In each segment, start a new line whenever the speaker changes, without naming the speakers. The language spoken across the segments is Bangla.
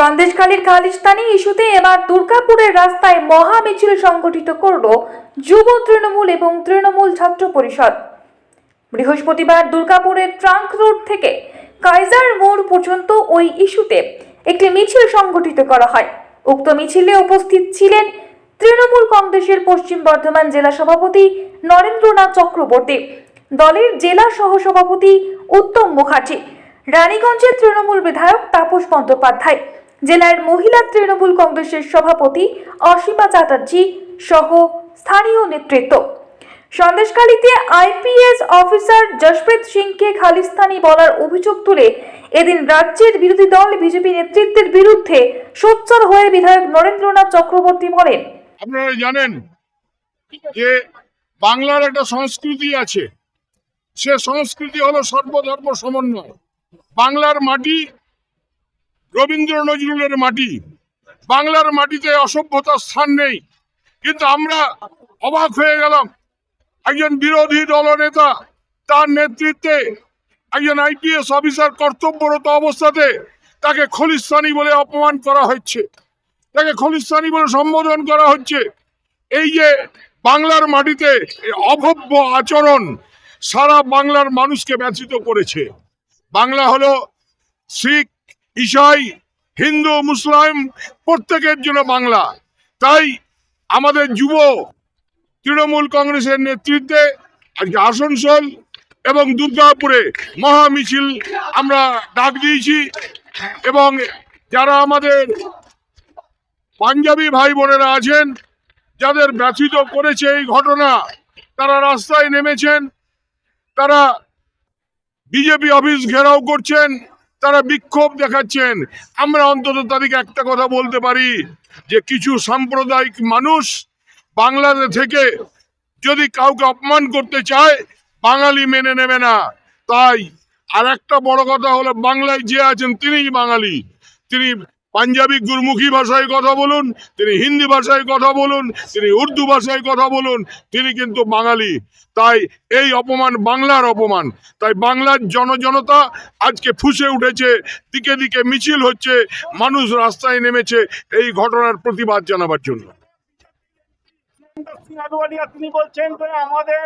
সন্দেশখালীর খালিস্তানি ইস্যুতে এবার দুর্গাপুরের রাস্তায় মহা মিছিল সংগঠিত করল যুব তৃণমূল এবং তৃণমূল ছাত্র পরিষদ। বৃহস্পতিবার দুর্গাপুরের ট্রাঙ্ক রোড থেকে কাইজার মোড় পর্যন্ত ওই ইস্যুতে একটি মিছিল সংগঠিত করা হয়। উক্ত মিছিলে উপস্থিত ছিলেন তৃণমূল কংগ্রেসের পশ্চিম বর্ধমান জেলা সভাপতি নরেন্দ্রনাথ চক্রবর্তী, দলের জেলা সহসভাপতি উত্তম মুখার্জি রানীগঞ্জের তৃণমূল বিধায়ক তাপস বন্দ্যোপাধ্যায়, জেলার মহিলা তৃণমূল কংগ্রেসের সভাপতি অসীমা চ্যাটার্জি সহ স্থানীয় নেতৃত্ব। সন্দেশখালীতে আইপিএস অফিসার জশপ্রীত সিংকে খালিস্তানি বলার অভিযোগ তুলে এদিন রাজ্যের বিরোধী দল বিজেপি নেতৃত্বের বিরুদ্ধে সোচ্চার হয়ে বিধায়ক নরেন্দ্রনাথ চক্রবর্তী বলেন,
আপনারা জানেন যে বাংলার একটা সংস্কৃতি আছে। সে সংস্কৃতি হলো সর্বধর্ম সমন্বয়। বাংলার মাটি, রবীন্দ্র নজরুলের মাটি। বাংলার মাটিতে অসভ্যতার স্থান নেই। কিন্তু আমরা অবাক হয়ে গেলাম। একজন বিরোধী দলনেতা তার নেতৃত্বে একজন আইপিএস অফিসার কর্তব্যরত অবস্থাতে তাকে খলিস্তানি বলে অপমান করা হচ্ছে। তাকে খলিস্তানি বলে সম্বোধন করা হচ্ছে। এই যে বাংলার মাটিতে অভব্য আচরণ সারা বাংলার মানুষকে ব্যথিত করেছে। বাংলা হলো শিখ, ইসাই, হিন্দু, মুসলিম, প্রত্যেকের জন্য বাংলা। তাই আমাদের যুব তৃণমূল কংগ্রেসের নেতৃত্বে আজকে আসানসোল এবং দুর্গাপুরে মহা মিছিল আমরা ডাক দিয়েছি এবং যারা আমাদের পাঞ্জাবি ভাই বোনেরা আছেন, যাদের ব্যথিত করেছে এই ঘটনা, তারা রাস্তায় নেমেছেন, তারা বিজেপি অফিস ঘেরাও করছেন, তারা বিক্ষোভ দেখাচ্ছেন। আমরা অন্তত তাদেরকে একটা কথা বলতে পারি, যে কিছু সাম্প্রদায়িক মানুষ বাংলাদেশ থেকে যদি কাউকে অপমান করতে চায়, বাঙালি মেনে নেবে না। তাই আর একটা বড় কথা হলো, বাংলায় যে আছেন তিনিই বাঙালি। তিনি পাঞ্জাবি গুরমুখী ভাষায় কথা বলুন তিনি হিন্দি ভাষায় কথা বলুন তিনি উর্দু ভাষায় কথা বলুন তিনি কিন্তু বাঙালি। তাই এই অপমান বাংলার অপমান। তাই বাংলার জনজনতা আজকে ফুসে উঠেছে দিকে দিকে মিছিল হচ্ছে মানুষ রাস্তায় নেমেছে এই ঘটনার প্রতিবাদ জানাবার জন্য।
তিনি বলছেন আমাদের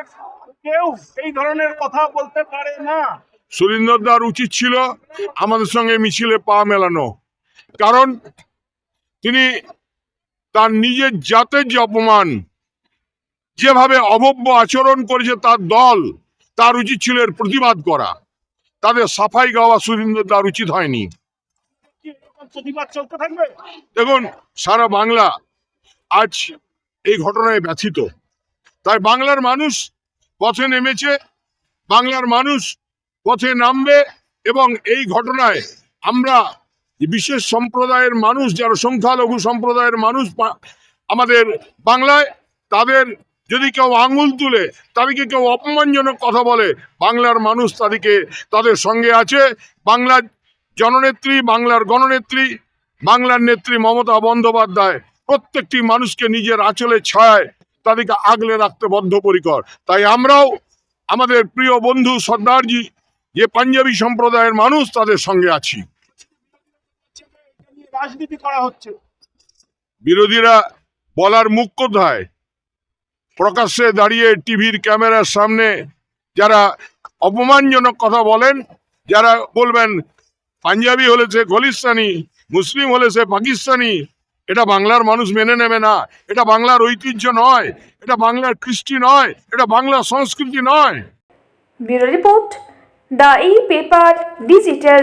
কেউ এই ধরনের কথা বলতে পারে না।
সুরিন্দর দার উচিত ছিল আমাদের সঙ্গে মিছিলে পা মেলানো। কারণ তিনি তার নিজের জাতের যে অপমান, যেভাবে অভব্য আচরণ করেছে তার দল, তার উচিত ছিল এর প্রতিবাদ করা। তাদের সাফাই গাওয়া সুরিন্দর দার উচিত হয়নি। দেখুন, সারা বাংলা আজ এই ঘটনায় ব্যথিত। তাই বাংলার মানুষ পথে নেমেছে, বাংলার মানুষ পথে নামবে এবং এই ঘটনায় আমরা বিশেষ সম্প্রদায়ের মানুষ, যারা সংখ্যালঘু সম্প্রদায়ের মানুষ আমাদের বাংলায়, তাদের যদি কেউ আঙুল তুলে, তাদেরকে কেউ অপমানজনক কথা বলে, বাংলার মানুষ তাদেরকে, তাদের সঙ্গে আছে। বাংলার জননেত্রী, বাংলার গণনেত্রী, বাংলার নেত্রী মমতা বন্দ্যোপাধ্যায়, প্রত্যেকটি মানুষকে নিজের আঁচলে ছায় তাদেরকে আগলে রাখতে বদ্ধপরিকর। তাই আমরাও আমাদের প্রিয় বন্ধু সর্দারজি, যে পাঞ্জাবি সম্প্রদায়ের মানুষ, তাদের সঙ্গে আছি।
রাজনীতি করা হচ্ছে।
বিরোধীরা বলার মুখ কোথায়? প্রকাশ্যে দাঁড়িয়ে টিভির ক্যামেরার সামনে যারা অপমানজনক কথা বলেন যারা বলবেন পাঞ্জাবি হলে সে খলিস্তানি মুসলিম হলে সে পাকিস্তানি এটা বাংলার মানুষ মেনে নেবে না। এটা বাংলার ঐতিহ্য নয় এটা বাংলার কৃষ্টি নয় এটা বাংলার সংস্কৃতি নয়।
Bureau report the e paper digital